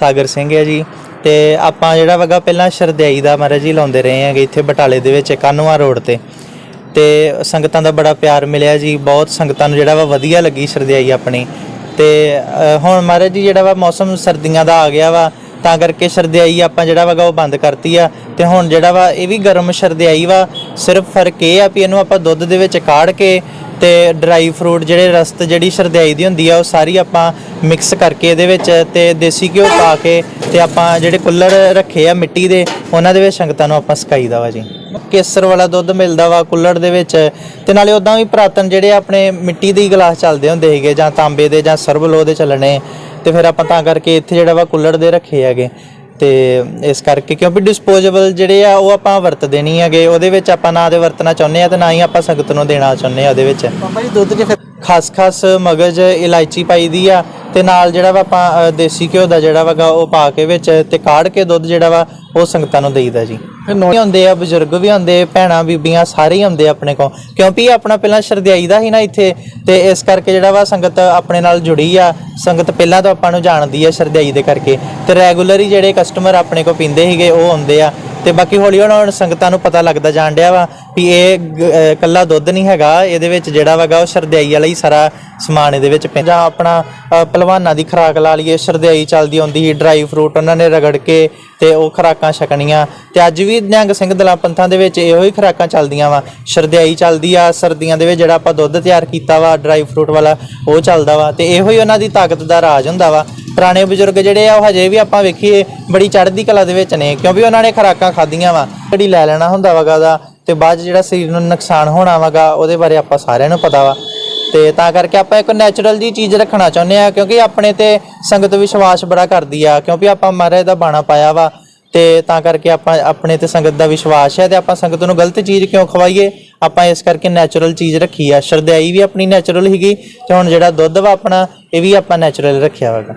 ਸਾਗਰ ਸਿੰਘ ਹੈ ਜੀ। ਤੇ ਆਪਾਂ ਜਿਹੜਾ ਵਗਾ ਪਹਿਲਾਂ ਸ਼ਰਦਿਆਈ ਦਾ ਮਹਾਰਾਜ ਜੀ ਲਾਉਂਦੇ ਰਹੇ ਹੈਗੇ ਇੱਥੇ ਬਟਾਲੇ ਦੇ ਵਿੱਚ ਕਾਨੂੰਆ ਰੋਡ ਤੇ। ਤੇ ਸੰਗਤਾਂ ਦਾ ਬੜਾ ਪਿਆਰ ਮਿਲਿਆ ਜੀ ਬਹੁਤ ਸੰਗਤਾਂ ਨੂੰ ਜਿਹੜਾ ਵਾ ਵਧੀਆ ਲੱਗੀ ਸ਼ਰਦਿਆਈ ਆਪਣੀ। ਤੇ ਅ, ਹੁਣ ਮਹਾਰਾਜ ਜੀ ਜਿਹੜਾ ਵਾ ਮੌਸਮ ਸਰਦੀਆਂ ਦਾ ਆ ਗਿਆ ਵਾ ਤਾਂ ਕਰਕੇ ਸ਼ਰਦਿਆਈ ਆਪਾਂ ਜਿਹੜਾ ਵਗਾ ਉਹ ਬੰਦ ਕਰਤੀ ਆ। ਤੇ ਹੁਣ ਜਿਹੜਾ ਵਾ ਇਹ ਵੀ ਗਰਮ ਸ਼ਰਦਿਆਈ ਵਾ ਸਿਰਫ ਫ਼ਰਕ ਇਹ ਆ ਵੀ ਇਹਨੂੰ ਆਪਾਂ ਦੁੱਧ ਦੇ ਵਿੱਚ ਕਾੜ ਕੇ ਤੇ ਡਰਾਈ ਫਰੂਟ ਜਿਹੜੇ ਰਸਤ ਜਿਹੜੀ ਸ਼ਰਦਿਆਈ ਦੀ ਹੁੰਦੀ ਆ, ਉਹ ਸਾਰੀ ਆਪਾਂ ਮਿਕਸ ਕਰਕੇ ਇਹਦੇ ਵਿੱਚ ਤੇ ਦੇਸੀ ਘਿਓ ਪਾ ਕੇ ਤੇ ਆਪਾਂ ਜਿਹੜੇ ਕੁੱਲਰ ਰੱਖੇ ਆ ਮਿੱਟੀ ਦੇ, ਉਹਨਾਂ ਦੇ ਵਿੱਚ ਸੰਗਤਾਂ ਨੂੰ ਆਪਾਂ ਸਕਾਈਦਾ ਵਾ ਜੀ। ਕੇਸਰ ਵਾਲਾ ਦੁੱਧ ਮਿਲਦਾ ਵਾ ਕੁੱਲੜ ਦੇ ਵਿੱਚ ਤੇ ਨਾਲੇ ਉਦਾਂ ਵੀ ਪੁਰਾਤਨ ਜਿਹੜੇ ਆਪਣੇ ਮਿੱਟੀ ਦੇ ਗਲਾਸ ਚੱਲਦੇ ਹੁੰਦੇ ਸੀਗੇ ਜਾਂ ਤਾਂਬੇ ਦੇ ਜਾਂ ਸਰਬਲੋ ਦੇ ਚੱਲਣੇ ਤੇ ਫਿਰ ਆਪਾਂ ਤਾਂ ਕਰਕੇ ਇੱਥੇ ਜਿਹੜਾ ਵਾ ਕੁੱਲੜ ਦੇ ਰੱਖੇ ਹੈਗੇ। ਤੇ ਇਸ ਕਰਕੇ ਕਿਉਂਕਿ ਡਿਸਪੋਜ਼ੇਬਲ ਜਿਹੜੇ ਆ ਉਹ ਆਪਾਂ ਵਰਤਦੇ ਨਹੀਂ ਹੈਗੇ। ਉਹਦੇ ਵਿੱਚ ਆਪਾਂ ਨਾ ਦੇ ਵਰਤਣਾ ਚਾਹੁੰਦੇ ਆ ਤੇ ਨਾ ਹੀ ਆਪਾਂ ਸੰਗਤ ਨੂੰ ਦੇਣਾ ਚਾਹੁੰਦੇ ਆ ਉਹਦੇ ਵਿੱਚ। ਬਾਬਾ ਜੀ ਦੁੱਧ 'ਚ ਫਿਰ ਖਸਖਸ ਮਗਜ ਇਲਾਇਚੀ ਪਾਈਦੀ ਆ। ਤੇ ਨਾਲ ਜਿਹੜਾ ਵਾ ਆਪਾਂ ਅ, ਦੇਸੀ ਘਿਓ ਦਾ ਜਿਹੜਾ ਵਗਾ ਉਹ ਪਾ ਕੇ ਵਿੱਚ ਤੇ ਕਾੜ ਕੇ ਦੁੱਧ ਜਿਹੜਾ ਵਾ ਉਹ ਸੰਗਤਾਂ ਨੂੰ ਦੇਈਦਾ ਜੀ। ਫਿਰ ਨੌ- ਹੁੰਦੇ ਆ ਬਜ਼ੁਰਗ ਵੀ ਹੁੰਦੇ ਭੈਣਾਂ ਬੀਬੀਆਂ ਸਾਰੇ ਹੀ ਹੁੰਦੇ ਆ ਆਪਣੇ ਕੋਲ। ਕਿਉਂਕਿ ਇਹ ਆਪਣਾ ਪਹਿਲਾਂ ਸ਼ਰਦਿਆਈ ਦਾ ਹੀ ਨਾ ਇੱਥੇ ਤੇ ਇਸ ਕਰਕੇ ਜਿਹੜਾ ਵਾ ਸੰਗਤ ਆਪਣੇ ਨਾਲ ਜੁੜੀ ਆ। ਸੰਗਤ ਪਹਿਲਾਂ ਤੋਂ ਆਪਾਂ ਨੂੰ ਜਾਣਦੀ ਆ ਸ਼ਰਦਿਆਈ ਦੇ ਕਰਕੇ। ਤੇ ਰੈਗੂਲਰ ਹੀ ਜਿਹੜੇ ਕਸਟਮਰ ਆਪਣੇ ਕੋਲ ਪੀਂਦੇ ਸੀਗੇ ਉਹ ਆਉਂਦੇ ਆ। ਤੇ ਬਾਕੀ ਹੌਲੀ ਹੌਲੀ ਹੁਣ ਸੰਗਤਾਂ ਨੂੰ ਪਤਾ ਲੱਗਦਾ ਜਾਣ ਡਿਆ ਵਾ ਵੀ ਇਹ ਗ- ਅਹ ਕੱਲਾ ਦੁੱਧ ਨਹੀਂ ਹੈਗਾ। ਇਹਦੇ ਵਿੱਚ ਜਿਹੜਾ ਵਗਾ ਉਹ ਸ਼ਰਦਿਆਈ ਵਾਲਾ ਹੀ ਸਾਰਾ ਸਮਾਨ ਇਹਦੇ ਵਿੱਚ ਪੈਂਦਾ ਜਾਂ ਆਪਣਾ, ਅਹ, ਪਹਿਲਵਾਨਾਂ ਦੀ ਖੁਰਾਕ ਲਾ ਲਈਏ। ਸ਼ਰਦਿਆਈ ਚੱਲਦੀ ਹੁੰਦੀ ਸੀ ਡਰਾਈ ਫਰੂਟ ਉਹਨਾਂ ਨੇ ਰਗੜ ਕੇ ਤੇ ਉਹ ਖੁਰਾਕਾਂ ਛਕਣੀਆਂ। ਤੇ ਅੱਜ ਵੀ ਨਿਹੰਗ ਸਿੰਘ ਦਲਾਂ ਪੰਥਾਂ ਦੇ ਵਿੱਚ ਇਹੋ ਹੀ ਖੁਰਾਕਾਂ ਚੱਲਦੀਆਂ ਵਾ। ਸ਼ਰਦਿਆਈ ਚੱਲਦੀ ਆ, ਸਰਦੀਆਂ ਦੇ ਵਿੱਚ ਜਿਹੜਾ ਆਪਾਂ ਦੁੱਧ ਤਿਆਰ ਕੀਤਾ ਵਾ ਡਰਾਈ ਫਰੂਟ ਵਾਲਾ, ਉਹ ਚੱਲਦਾ ਵਾ। ਤੇ ਇਹੋ ਹੀ ਉਹਨਾਂ ਦੀ ਤਾਕਤ ਦਾ ਰਾਜ ਹੁੰਦਾ ਵਾ। ਪੁਰਾਣੇ ਬਜ਼ੁਰਗ ਜਿਹੜੇ ਆ, ਉਹ ਹਜੇ ਵੀ ਆਪਾਂ ਵੇਖੀਏ, ਬੜੀ ਚੜ੍ਹਦੀ ਕਲਾ ਦੇ ਵਿੱਚ ਨੇ, ਕਿਉਂਕਿ ਉਹਨਾਂ ਨੇ ਖੁਰਾਕਾਂ ਖਾਧੀਆਂ ਵਾ। ਜਿਹੜੀ ਲੈ ਲੈਣਾ ਹੁੰਦਾ ਵਗਾ ਦਾ ਤੇ ਬਾਅਦ 'ਚ ਜਿਹੜਾ ਸਰੀਰ ਨੂੰ ਨੁਕਸਾਨ ਹੋਣਾ ਵਗਾ ਉਹਦੇ ਬਾਰੇ ਆਪਾਂ ਸਾਰਿਆਂ ਨੂੰ ਪਤਾ ਵਾ। ਤੇ ਤਾਂ ਕਰਕੇ ਆਪਾਂ ਇੱਕ ਨੈਚੁਰਲ ਜੀ ਚੀਜ਼ ਰੱਖਣਾ ਚਾਹੁੰਦੇ ਆ ਕਿਉਂਕਿ ਆਪਣੇ ਤੇ ਸੰਗਤ ਵਿਸ਼ਵਾਸ ਬੜਾ ਕਰਦੀ ਆ, ਕਿਉਂਕਿ ਆਪਾਂ ਮਹਾਰਾਜ ਦਾ ਬਾਣਾ ਪਾਇਆ ਵਾ। ਤੇ ਤਾਂ ਕਰਕੇ ਆਪਾਂ ਆਪਣੇ ਤੇ ਸੰਗਤ ਦਾ ਵਿਸ਼ਵਾਸ ਹੈ, ਤੇ ਆਪਾਂ ਸੰਗਤ ਨੂੰ ਗਲਤ ਚੀਜ਼ ਕਿਉਂ ਖਵਾਈਏ? ਆਪਾਂ ਇਸ ਕਰਕੇ ਨੈਚੁਰਲ ਚੀਜ਼ ਰੱਖੀ ਆ। ਸ਼ਰਦਿਆਈ ਵੀ ਆਪਣੀ ਨੈਚੁਰਲ ਹੀਗੀ ਤੇ ਹੁਣ ਜਿਹੜਾ ਦੁੱਧ ਵਾ ਆਪਣਾ, ਇਹ ਵੀ ਆਪਾਂ ਨੈਚੁਰਲ ਰੱਖਿਆ ਹੋਗਾ